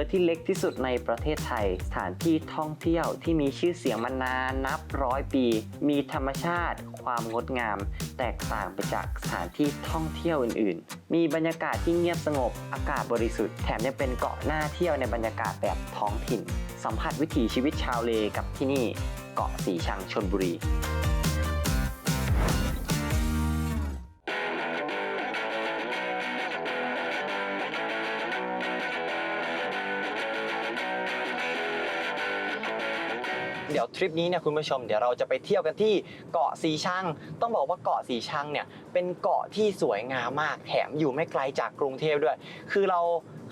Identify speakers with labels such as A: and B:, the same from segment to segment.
A: อำเภอที่เล็กที่สุดในประเทศไทย สถานที่ท่องเที่ยวที่มีชื่อเสียงมานานนับร้อยปี มีธรรมชาติ ความงดงาม แตกต่างไปจากสถานที่ท่องเที่ยวอื่น ๆ มีบรรยากาศที่เงียบสงบ อากาศบริสุทธิ์ แถมยังเป็นเกาะหน้าเที่ยวในบรรยากาศแบบท้องถิ่น สัมผัสวิถีชีวิตชาวเลกับที่นี่ เกาะสีชังชนบุรี ทริปนี้เนี่ยคุณผู้ชมเดี๋ยวเราจะไปเที่ยวกันที่เกาะสีชัง ต้องบอกว่าเกาะสีชังเนี่ยเป็นเกาะที่สวยงามมากแถมอยู่ไม่ไกลจากกรุงเทพด้วย คือเรา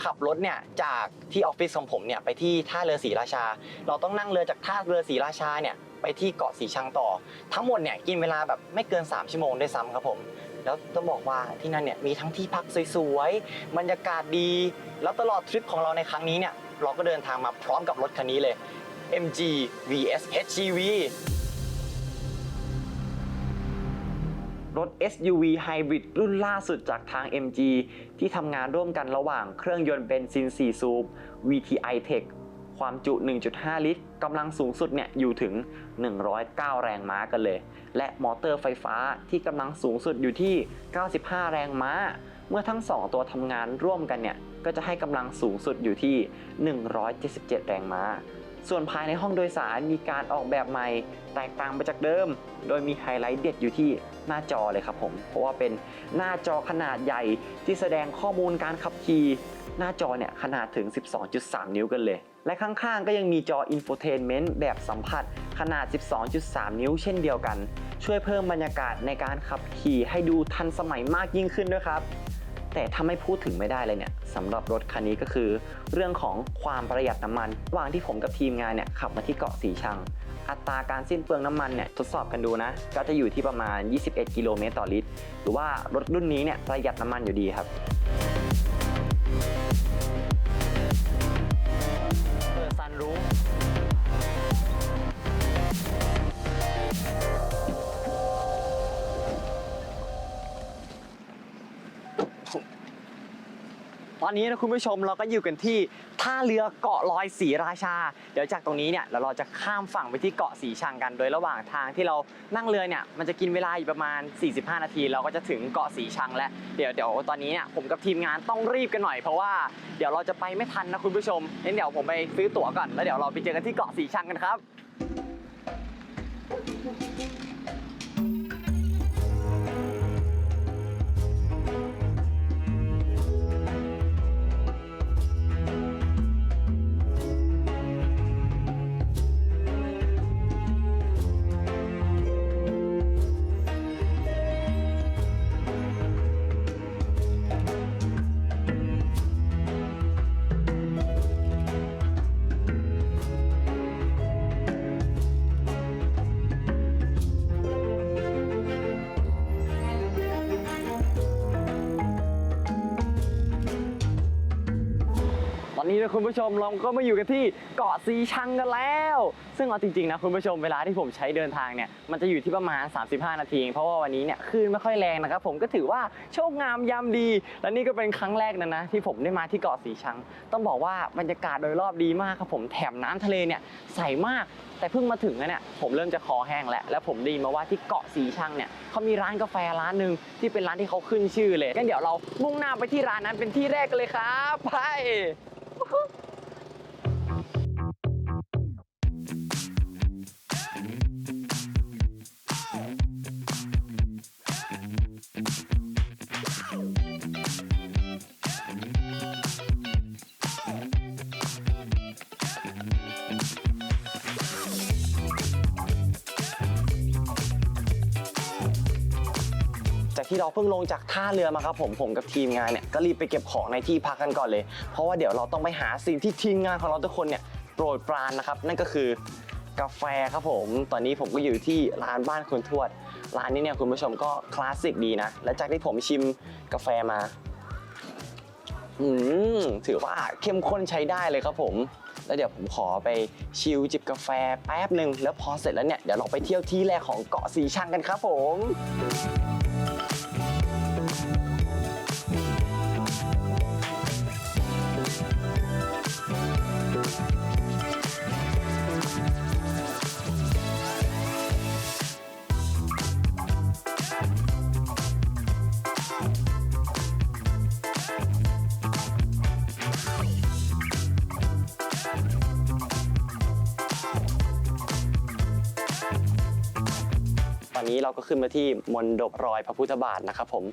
A: ขับรถเนี่ยจากที่ออฟฟิศของผมเนี่ยไปที่ท่าเรือศรีราชา เราต้องนั่งเรือจากท่าเรือศรีราชาเนี่ยไปที่เกาะสีชังต่อ ทั้งหมดเนี่ยกินเวลาแบบไม่เกิน 3 ชั่วโมงด้วยซ้ำครับผม แล้วต้องบอกว่าที่นั่นเนี่ยมีทั้งที่พักสวยๆบรรยากาศดี แล้วตลอดทริปของเราในครั้งนี้เนี่ยเราก็เดินทางมาพร้อมกับรถคันนี้เลย MG vs HGV รถ SUV Hybrid รุ่นล่าสุดจากทาง MG ที่ทำงานร่วมกันระหว่างเครื่องยนต์เบนซิน 4 สูบ VTI Tech ความจุ 1.5 ลิตร กำลังสูงสุดเนี่ยอยู่ถึง 109 แรงม้ากันเลย และมอเตอร์ไฟฟ้าที่กำลังสูงสุดอยู่ที่ 95 แรงม้า เมื่อทั้ง 2 ตัวทำงานร่วมกันเนี่ย ก็จะให้กำลังสูงสุดอยู่ที่ 177 แรงม้า ส่วนภายในห้องโดยสารมีการออกแบบใหม่ แตกต่างไปจากเดิม โดยมีไฮไลท์เด็ดอยู่ที่หน้าจอเลยครับผม เพราะว่าเป็นหน้าจอขนาดใหญ่ที่แสดงข้อมูลการขับขี่หน้าจอเนี่ยขนาดถึง 12.3 นิ้วกันเลย และข้างๆ ก็ยังมีจออินโฟเทนเมนต์แบบสัมผัสขนาด 12.3 นิ้วเช่นเดียวกัน ช่วยเพิ่มบรรยากาศในการขับขี่ให้ดูทันสมัยมากยิ่งขึ้นด้วยครับ แต่ถ้าไม่พูดถึงไม่ได้เลยเนี่ยสำหรับรถคันนี้ก็คือ เรื่องของความประหยัดน้ำมันระหว่างที่ผมกับทีมงานเนี่ยขับมาที่เกาะสีชัง อัตราการสิ้นเปลืองน้ำมันเนี่ยทดสอบกันดูนะ ก็จะอยู่ที่ประมาณ 21 กิโลเมตรต่อลิตร หรือว่ารถรุ่นนี้เนี่ยประหยัดน้ำมันอยู่ดีครับเปิดซันรู ตอนนี้นะคุณผู้ชมเราก็อยู่กันที่ท่าเรือเกาะลอยศรีราชา เดี๋ยวจากตรงนี้เนี่ยเราเราจะข้ามฝั่งไปที่เกาะสีชังกัน โดยระหว่างทางที่เรานั่งเรือเนี่ยมันจะกินเวลาอยู่ประมาณ 45 นาที เราก็จะถึงเกาะสีชังแล้วเดี๋ยวเดี๋ยวตอนนี้เนี่ยผมกับทีมงานต้องรีบกันหน่อยเพราะว่าเดี๋ยวเราจะไปไม่ทันนะคุณผู้ชมงั้นเดี๋ยวผมไปซื้อตั๋วก่อนแล้วเดี๋ยวเราไปเจอกันที่เกาะสีชังกันครับ นี้นะคุณผู้ชมเราก็มาอยู่กันที่เกาะสีชังกันแล้ว ซึ่งเอาจริงๆนะคุณผู้ชมเวลาที่ผมใช้เดินทางเนี่ยมันจะอยู่ที่ประมาณ 35 นาทีเองเพราะว่าวันนี้เนี่ยคลื่นไม่ค่อยแรงนะครับผมก็ถือว่าโชคงามยามดี และนี่ก็เป็นครั้งแรกนะนะที่ผมได้มาที่เกาะสีชัง ต้องบอกว่าบรรยากาศโดยรอบดีมากครับผมแถมน้ำทะเลเนี่ยใสมากแต่เพิ่งมาถึงนะเนี่ยผมเริ่มจะคอแห้งแล้ว แล้วผมได้ยินมาว่าที่เกาะสีชังเนี่ยเขามีร้านกาแฟร้านหนึ่งที่เป็นร้านที่เขาขึ้นชื่อเลยงั้นเดี๋ยวเรามุ่งหน้าไปที่ร้านนั้นเป็นที่แรกกันเลยครับไป ที่เราเพิ่งลงจากท่าเรือมาครับผมผมกับทีมงานเนี่ยก็รีบไปเก็บของในที่พักกันก่อนเลย เพราะว่าเดี๋ยวเราต้องไปหาสิ่งที่ทีมงานของเราทุกคนเนี่ยโปรดปรานนะครับ นั่นก็คือกาแฟครับผม ตอนนี้ผมก็อยู่ที่ร้านบ้านคุณทวด ร้านนี้เนี่ยคุณผู้ชมก็คลาสสิกดีนะ และจากที่ผมชิมกาแฟมา อืมถือว่าเข้มข้นใช้ได้เลยครับผม แล้วเดี๋ยวผมขอไปชิลจิบกาแฟแป๊บหนึ่งแล้วพอเสร็จแล้วเนี่ยเดี๋ยวเราไปเที่ยวที่แรกของเกาะสีชังกันครับผม เราก็ขึ้นมาที่มณฑปรอยพระพุทธบาทนะครับผม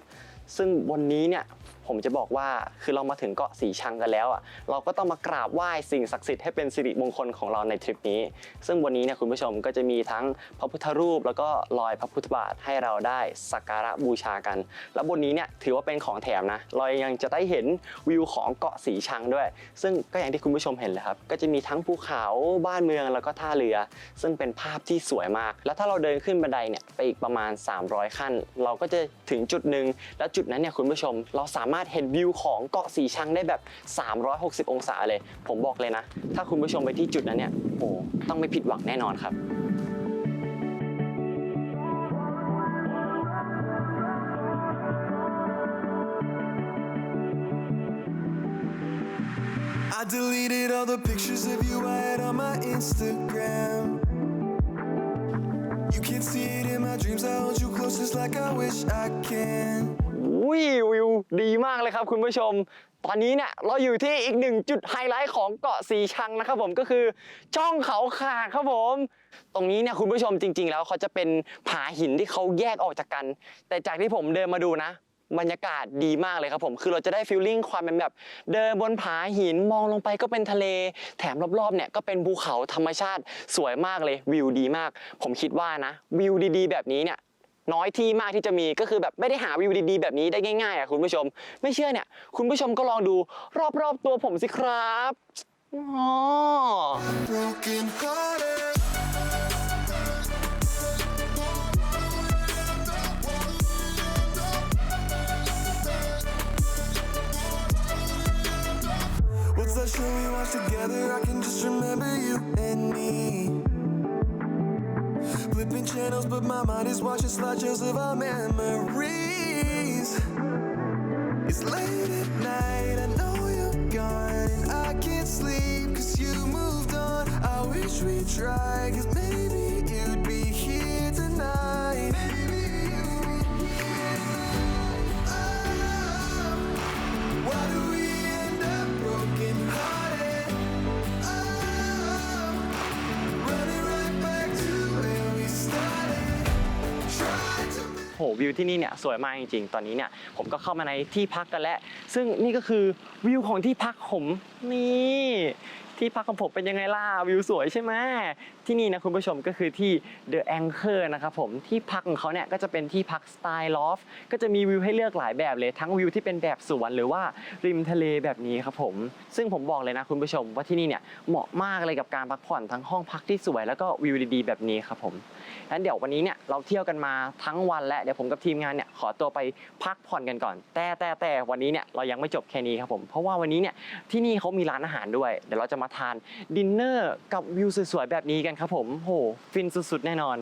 A: ซึ่งวันนี้เนี่ย ผมจะบอกว่าคือเรามาถึงเกาะสีชังกันแล้วอะเราก็ต้องมากราบไหว้สิ่งศักดิ์สิทธิ์ให้เป็นสิริมงคลของเราในทริปนี้ ซึ่งวันนี้เนี่ยคุณผู้ชมก็จะมีทั้งพระพุทธรูป แล้วก็รอยพระพุทธบาทให้เราได้สักการะบูชากัน แล้วบนนี้เนี่ยถือว่าเป็นของแถมนะเรายังจะได้เห็นวิวของเกาะสีชังด้วย ซึ่งก็อย่างที่คุณผู้ชมเห็นเลยครับก็จะมีทั้งภูเขาบ้านเมืองแล้วก็ท่าเรือ ซึ่งเป็นภาพที่สวยมาก แล้วถ้าเราเดินขึ้นบันไดเนี่ยไปอีกประมาณ 300 ขั้น เราก็จะถึงจุดหนึ่งแล้วจุดนั้นเนี่ยคุณผู้ชมเราสามารถารถเห็นวิวของเกาะสีชังได้แบบ 360 องศาเลย ผมบอกเลยนะ ถ้าคุณผู้ชมไปที่จุดนั้นเนี่ยโอ้ต้องไม่ผิดหวังแน่นอนครับ
B: can see it in my dreams. I hold you closest like I wish I can.
A: วิววิวดีมากเลยครับคุณผู้ชม ตอนนี้เนี่ยเราอยู่ที่อีกหนึ่งจุดไฮไลท์ของเกาะสีชังนะครับผมก็คือช่องเขาขาดครับผม ตรงนี้เนี่ยคุณผู้ชมจริง ๆ แล้วเขาจะเป็นผาหินที่เขาแยกออกจากกัน แต่จากที่ผมเดินมาดูนะบรรยากาศดีมากเลยครับผม คือเราจะได้ฟีลลิ่งความเป็นแบบ เดินบนผาหินมองลงไปก็เป็นทะเล แถมรอบๆเนี่ยก็เป็นภูเขาธรรมชาติสวยมากเลยวิวดีมาก ผมคิดว่านะ วิวดีๆ แบบนี้เนี่ย น้อยที่มากที่จะมีก็คือแบบไม่ได้หาวิวดีๆแบบนี้ได้ง่ายๆอะคุณผู้ชม ไม่เชื่อเนี่ย คุณผู้ชมก็ลองดูรอบๆตัวผมสิครับอ๋อ
B: my mind is watching slideshows of our memories.
A: วิวที่นี่เนี่ยสวยมากจริงๆ ตอนนี้เนี่ยผมก็เข้ามาในที่พักกันแล้ว ซึ่งนี่ก็คือวิวของที่พักผมนี่ที่พักของผมเป็นยังไงล่ะวิวสวยใช่ไหม ที่นี่นะคุณผู้ชมก็คือที่ The Anchor นะครับผมที่พักของเขาเนี่ยก็จะเป็นที่พักสไตล์ลอฟก็จะมีวิวให้เลือกหลายแบบเลย ทั้งวิวที่เป็นแบบสวนหรือว่าริมทะเลแบบนี้ครับผมซึ่งผมบอกเลยนะคุณผู้ชมว่าที่นี่เนี่ยเหมาะมากเลยกับการพักผ่อนทั้งห้องพักที่สวยแล้วก็วิวดีๆ แบบนี้ครับผมงั้นเดี๋ยววันนี้เนี่ยเราเที่ยวกันมาทั้งวันและเดี๋ยวผมกับทีมงานเนี่ยขอตัวไปพักผ่อนกันก่อน แต่แต่แต่วันนี้เนี่ยเรายังไม่จบแค่นี้ครับผมเพราะว่าวันนี้เนี่ยที่นี่เขามีร้านอาหารด้วย เดี๋ยวเราจะมาทานดินเนอร์กับวิวสวยๆแบบนี้กันครับผมโหฟินสุดๆแน่นอน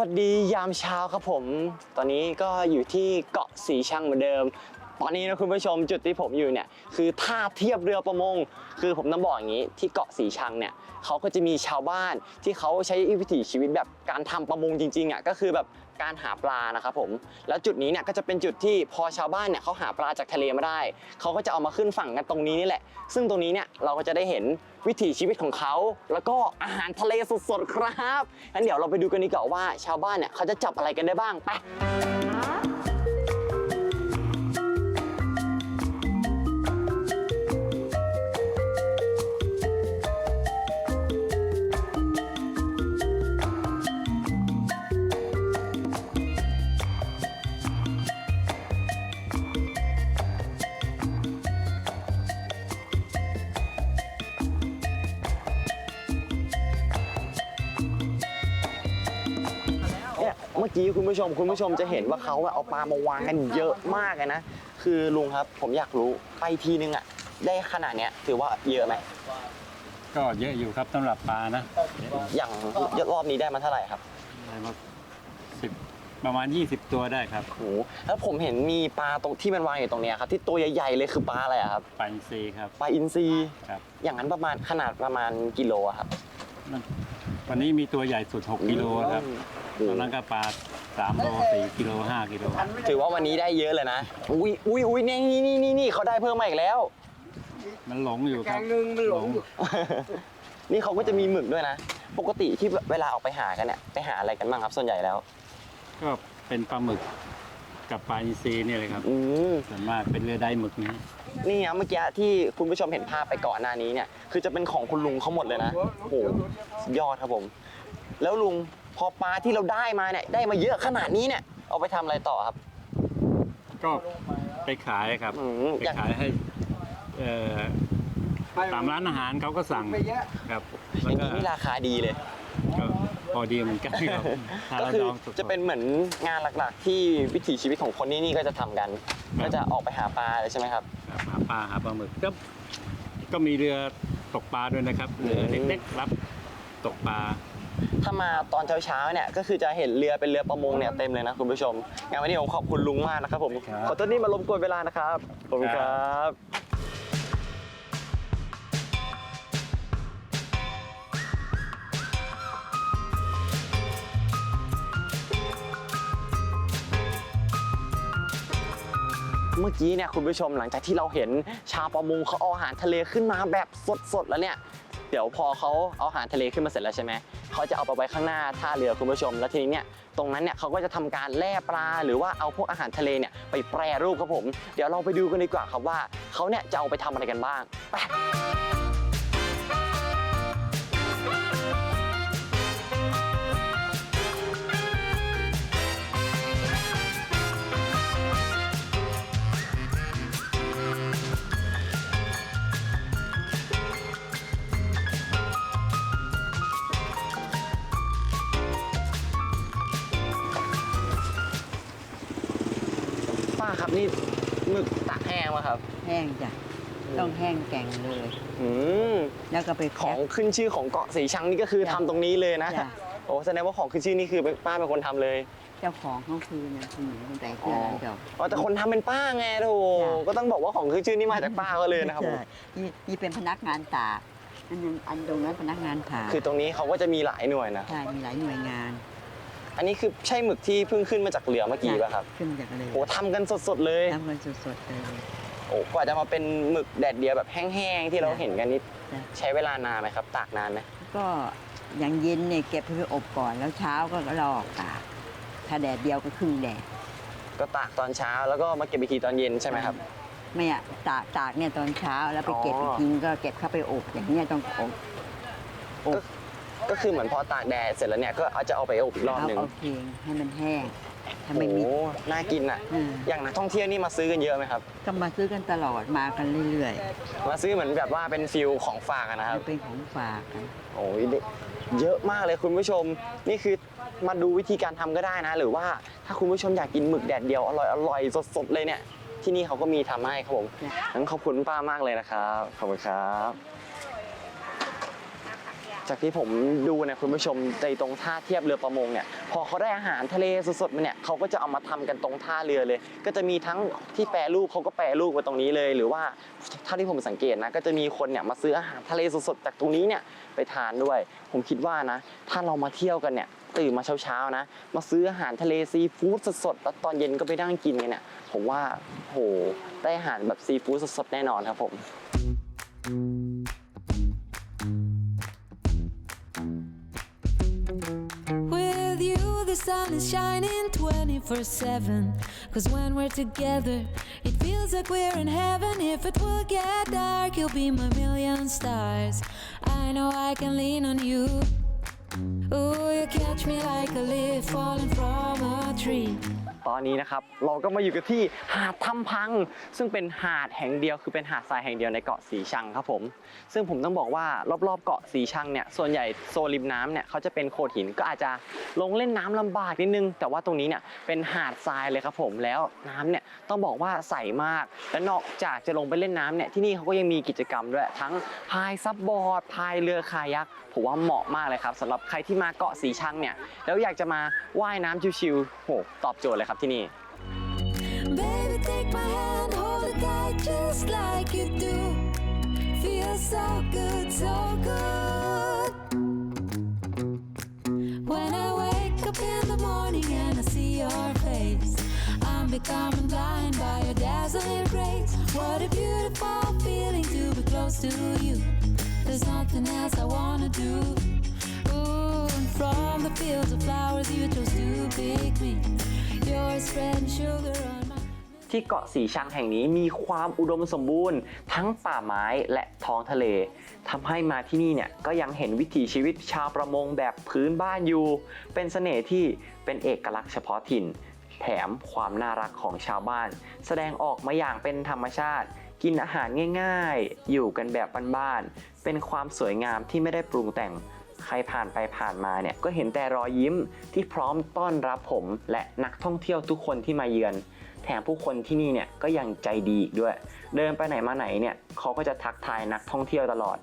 A: วัสดียามเช้าครับผม ตอนนี้ก็อยู่ที่เกาะสีชังเหมือนเดิม ตอนนี้นะคุณผู้ชมจุดที่ผมอยู่เนี่ยคือท่าเทียบเรือประมง คือผมต้องบอกอย่างนี้ที่เกาะสีชังเนี่ยเขาก็จะมีชาวบ้านที่เขาใช้วิถีชีวิตแบบการทำประมงจริงๆอะก็คือแบบ การหาปลานะครับผมแล้วจุดนี้เนี่ยก็จะเป็นจุดที่พอชาวบ้านเนี่ยเขาหาปลาจากทะเลมาได้เขาก็จะเอามาขึ้นฝั่งกันตรงนี้นี่แหละ ซึ่งตรงนี้เนี่ยเราก็จะได้เห็นวิถีชีวิตของเขา แล้วก็อาหารทะเลสดๆครับงั้นเดี๋ยวเราไปดูกันดีกว่าว่าชาวบ้านเนี่ยเขาจะจับอะไรกันได้บ้างไป มื่อกี้คุณผู้ชมคุณผู้ชมจะเห็นว่าเขาอะเอาปลามาวางกันเยอะมากเลยนะ คือลุงครับผมอยากรู้ไปทีนึงอะได้ขนาดเนี้ยถือว่าเยอะไหม
C: ก็เยอะอยู่ครับสำหรับปลานะ
A: อย่างรอบนี้ได้มาเท่าไหร่ครับ
C: ได้มาสิบประมาณ 20 ตัวได้ครับ
A: โหแล้วผมเห็นมีปลาตรงที่มันวางอยู่ตรงเนี้ยครับที่ตัวใหญ่ๆเลยคือปลาอะไรอะครับ
C: ปลาอินทรีครับ
A: ปลาอินทรี
C: ครับ
A: อย่างนั้นประมาณขนาดประมาณกิโลอะครับ
C: นั่น วันนี้มีตัวใหญ่สุด 6กิโลครับ
A: โอ้
C: ตอนนั้นก็ปลา3โล4กิโล5กิโล
A: ถือว่าวันนี้ได้เยอะเลยนะ อุ้ยอุ้ยอุ้ยนี่นี่นี่นี่นี่เขาได้เพิ่มมาอีกแล้ว
C: มันหลงอยู่ครับ
D: กลางนึงมันหลงอยู่
A: นี่เขาก็จะมีหมึกด้วยนะ ปกติที่เวลาออกไปหากันเนี่ย ไปหาอะไรกันบ้างครับ ส่วนใหญ่แล้ว
C: ก็เป็นปลาหมึก กับปลาอินทรีนี่เลยครับ
A: อืม
C: ส่วนมากเป็นเรือได้หมึกนี้
A: นี่ครับเมื่อกี้ที่คุณผู้ชมเห็นภาพไปก่อนหน้านี้เนี่ย คือจะเป็นของคุณลุงเขาหมดเลยนะโอ้โหสุดยอดครับผม แล้วลุงพอปลาที่เราได้มาเนี่ยได้มาเยอะขนาดนี้เนี่ย เอาไปทำอะไรต่อครับ
C: ก็ไปขายครับ
A: อืม
C: ไป
A: อย่าง
C: ขายให้เอ่อตามร้านอาหารเขาก็สั่ง
D: ไปเยอะ
C: ครับ
A: อ
C: แล้ว
A: ย่าง
C: ก็
A: นี้นี่ราคาดีเลย
C: ก็ พอดีเหมือนกันครับถ้า
A: ก็
C: เรา
A: คือ
C: ลองสดๆ
A: จะเป็นเหมือนงานหลักๆ ที่วิถีชีวิตของคนที่นี่ก็จะทำกันก็จะออกไปหาปลาเลยใช่ไหมครับ
C: ครับหาปลาหาปลาหมึกก็ก็มีเรือตกปลาด้วยนะครับเรือเล็กๆรับตกปลา
A: ถ้ามาตอนเช้าๆเนี่ยก็คือจะเห็นเรือเป็นเรือประมงเนี่ยเต็มเลยนะคุณผู้ชมงานวันนี้ผมขอบคุณลุงมากนะครับผม
C: ครับ
A: ขอต้นนี้มารบกวนเวลานะครับ ขอบคุณค
C: ครั
A: รับ เมื่อกี้เนี่ยคุณผู้ชมหลังจากที่เราเห็นชาวประมงเขาเอาอาหารทะเลขึ้นมาแบบสดๆแล้วเนี่ยเดี๋ยวพอเขาเอาอาหารทะเลขึ้นมาเสร็จแล้วใช่ไหมเขาจะเอาไปไว้ข้างหน้าท่าเรือคุณผู้ชม แล้วทีนี้เนี่ยตรงนั้นเนี่ยเขาก็จะทำการแล่ปลา หรือว่าเอาพวกอาหารทะเลเนี่ยไปแปรรูปครับผม เดี๋ยวเราไปดูกันดีกว่าครับว่าเขาเนี่ยจะเอาไปทำอะไรกันบ้างไป ครับ นี่หมึกตากแห้งมาครับ
E: แห้งจ้ะต้องแห้งแกร่งเลย
A: อืม
E: แล้วก็ไป
A: ขอ
E: แพ็
A: ง
E: ค
A: ขึ้นชื่อของเกาะสีชังนี่ก็คือ
E: จ้ะ
A: ทำตรงนี้เลยนะ
E: จ้ะ
A: โอ้แสดงว่าของขึ้นชื่อนี่คือป้าเป็นคนทำเลย
E: เจ้าของเขาคือเนี่ยคุณหญิงคนแต่เพื่อนร้านเจ้า
A: อ๋อแต่คนทำเป็นป้าไงโถ
E: จ้ะ
A: ก็ต้องบอกว่าของขึ้นชื่อนี่มาจากป้าก็เลยนะครับผม
E: ใช่นี่นี่เป็นพนักงานตากอันนึงอันตรงนั้นพนักงานผ่า
A: คือตรงนี้เขาก็จะมีหลายหน่วยนะ
E: ใช่มีหลายหน่วยงาน
A: อันนี้คือใช่หมึกที่เพิ่งขึ้นมาจากเรือเมื่อกี้ป่ะครับ
E: ขึ้นมาจากเลย
A: โอ้ทำกันสดๆเลย
E: ทำกันสดๆเลย
A: โอ้กว่าจะมาเป็นหมึกแดดเดียวแบบแห้งๆที่เรา
E: จ้ะ
A: เห็นกันนี่
E: จ้ะ
A: ใช้เวลานานไหมครับ ตากนานไหม
E: ก็อย่างเย็นเนี่ยเก็บไปอบก่อนแล้วเช้าก็รอออกตากถ้าแดดเดียวก็ครึ่งแดด
A: ก็ตากตอนเช้าแล้วก็มาเก็บอีกทีตอนเย็นใช่ไหมครับ
E: ไม่อะตากตากเนี่ยตอนเช้าแล้วไปเก็บ
A: อ๋ออี
E: อีกทีก็เก็บเข้าไปอบอย่างเนี้ยต้องอบอบ
A: ก็คือเหมือนพอตากแดดเสร็จแล้วเนี่ยก็เอาจะเอาไปอบอีกรอบ
E: เอา
A: หนึ่ง
E: เอาเพลงให้มันแห้งถ้า
A: โอ้
E: ไม่มี
A: น่ากินอะ
E: อืม
A: อย่างนักท่องเที่ยวนี่มาซื้อกันเยอะไหมครับ
E: ก็มาซื้อกันตลอดมากันเรื่อย
A: มาซื้อเหมือนแบบว่าเป็นฟิลของฝากอะ
E: ๆ
A: นะครับ
E: มันเป็นของฝากกัน
A: โอ้ยเยอะมากเลยคุณผู้ชม นี่คือมาดูวิธีการทำก็ได้นะ หรือว่าถ้าคุณผู้ชมอยากกินหมึกแดดเดียวอร่อยอร่อยสดๆเลยเนี่ย ที่นี่เขาก็มีทำให้ครับผมงั้นขอบคุณป้ามากเลยนะครับ ขอบคุณครับ จากที่ผมดูนี่ยคุณผู้ชมในตรงท่าเทียบเรือประมงเนี่ยพอเขาได้อาหารทะเลสดๆมาเนี่ยเขาก็จะเอามาทำกันตรงท่าเรือเลย ก็จะมีทั้งที่แปรรูปเขาก็แปรรูปไว้ตรงนี้เลย หรือว่าเท่าที่ผมสังเกตนะก็จะมีคนเนี่ยมาซื้ออาหารทะเลสดๆจากตรงนี้เนี่ยไปทานด้วย ผมคิดว่านะ ถ้าเรามาเที่ยวกันเนี่ยตื่นมาเช้าๆนะ มาซื้ออาหารทะเลซีฟู้ดสดๆแล้วตอนเย็นก็ไปนั่งกินกันเนี่ยผมว่าโหได้อาหารแบบซีฟู้ดสดๆแน่นอนครับผม
F: With the sun is shining 24 7. Cause when we're together, it feels like we're in heaven. If it will get dark, you'll be my million stars. I know I can lean on you. Ooh, you catch me like a leaf falling from a tree.
A: ตอนนี้นะครับเราก็มาอยู่กันที่หาดถ้ำพัง ซึ่งเป็นหาดแห่งเดียวคือเป็นหาดทรายแห่งเดียวในเกาะสีชังครับผม ซึ่งผมต้องบอกว่ารอบๆเกาะสีชังเนี่ยส่วนใหญ่โซนริมน้ำเนี่ยเขาจะเป็นโขดหินก็อาจจะลงเล่นน้ำลำบากนิดนึง แต่ว่าตรงนี้เนี่ยเป็นหาดทรายเลยครับผมแล้วน้ำเนี่ยต้องบอกว่าใสมากและนอกจากจะลงไปเล่นน้ำเนี่ยที่นี่เขาก็ยังมีกิจกรรมด้วยทั้งพายซับบอร์ดพายเรือคายักผมว่าเหมาะมากเลยครับสำหรับใครที่มาเกาะสีชังเนี่ยแล้วอยากจะมาว่ายน้ำชิวๆโหตอบโจทย์เลยครับที่นี่
F: Baby, take my hand, hold it tight just like you do. Feels so good, so good. When I wake up in the morning and I see your face, I'm becoming blind by your dazzling grace. What a beautiful feeling to be close to you. There's nothing else I wanna do. Ooh, and from the fields of flowers you chose to pick me.
A: ที่เกาะสีชังแห่งนี้มีความอุดมสมบูรณ์ ทั้งป่าไม้และท้องทะเลทำให้มาที่นี่เนี่ยก็ยังเห็นวิถีชีวิตชาวประมงแบบพื้นบ้านอยู่ เป็นเสน่ห์ที่เป็นเอกลักษณ์เฉพาะถิ่น แถมความน่ารักของชาวบ้าน แสดงออกมาอย่างเป็นธรรมชาติ กินอาหารง่าย ๆ อยู่กันแบบบ้านๆเป็นความสวยงามที่ไม่ได้ปรุงแต่ง ใครผ่านไปผ่านมาเนี่ยก็เห็นแต่รอยยิ้มที่พร้อมต้อนรับผม และนักท่องเที่ยวทุกคนที่มาเยือน แถมผู้คนที่นี่เนี่ยก็ยังใจดีอีกด้วย เดินไปไหนมาไหนเนี่ยเขาก็จะทักทายนักท่องเที่ยวตลอด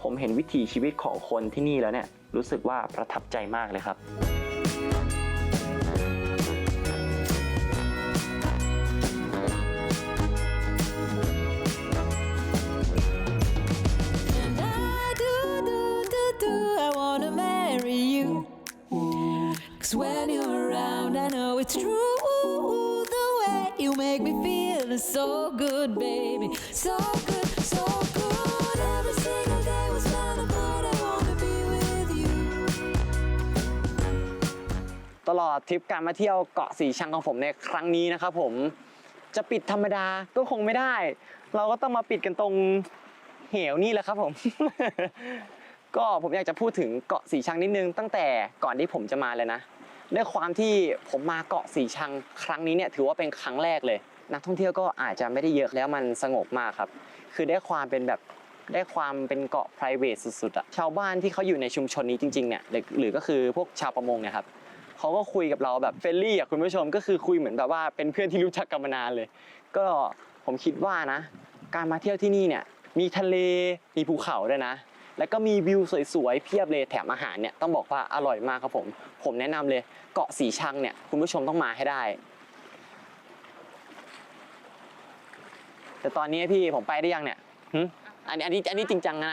A: ผมเห็นวิถีชีวิตของคนที่นี่แล้วเนี่ยรู้สึกว่าประทับใจมากเลยครับ
F: it's true. The way you make me feel is so good, baby. So good, so good. Every single day was fun, but I wanna be with you.
A: ตลอดทริปการมาเที่ยวเกาะสีชังของผมในครั้งนี้นะครับผมจะปิดธรรมดาก็คงไม่ได้ เราก็ต้องมาปิดกันตรงเหวนี่แหละครับผม ก็ผมอยากจะพูดถึงเกาะสีชังนิดนึงตั้งแต่ก่อนที่ผมจะมาเลยนะ ด้วยความที่ผมมาเกาะสีชังครั้งนี้เนี่ยถือว่าเป็นครั้งแรกเลย นักท่องเที่ยวก็อาจจะไม่ได้เยอะแล้วมันสงบมากครับ คือได้ความเป็นแบบได้ความเป็นเกาะ p r i v a t สุดๆอะชาวบ้านที่เขาอยู่ในชุมชนนี้จริงๆเนี่ยหรือก็คือพวกชาวประมงเนี่ยครับเขาก็คุยกับเราแบบเฟรนลี่อะคุณผู้ชมก็คือคุยเหมือนแบบว่าเป็นเพื่อนที่รู้จักกันมานานเลย ก็ผมคิดว่านะ การมาเที่ยวที่นี่เนี่ยมีทะเลมีภูเขาด้วยนะ แล้วก็มีวิวสวยๆเพียบเลยแถมอาหารเนี่ยต้องบอกว่าอร่อยมากครับผม ผมแนะนำเลยเกาะสีชังเนี่ยคุณผู้ชมต้องมาให้ได้ แต่ตอนนี้พี่ผมไปได้ยังเนี่ยอันนี้อันนี้อันนี้จริงจังนะ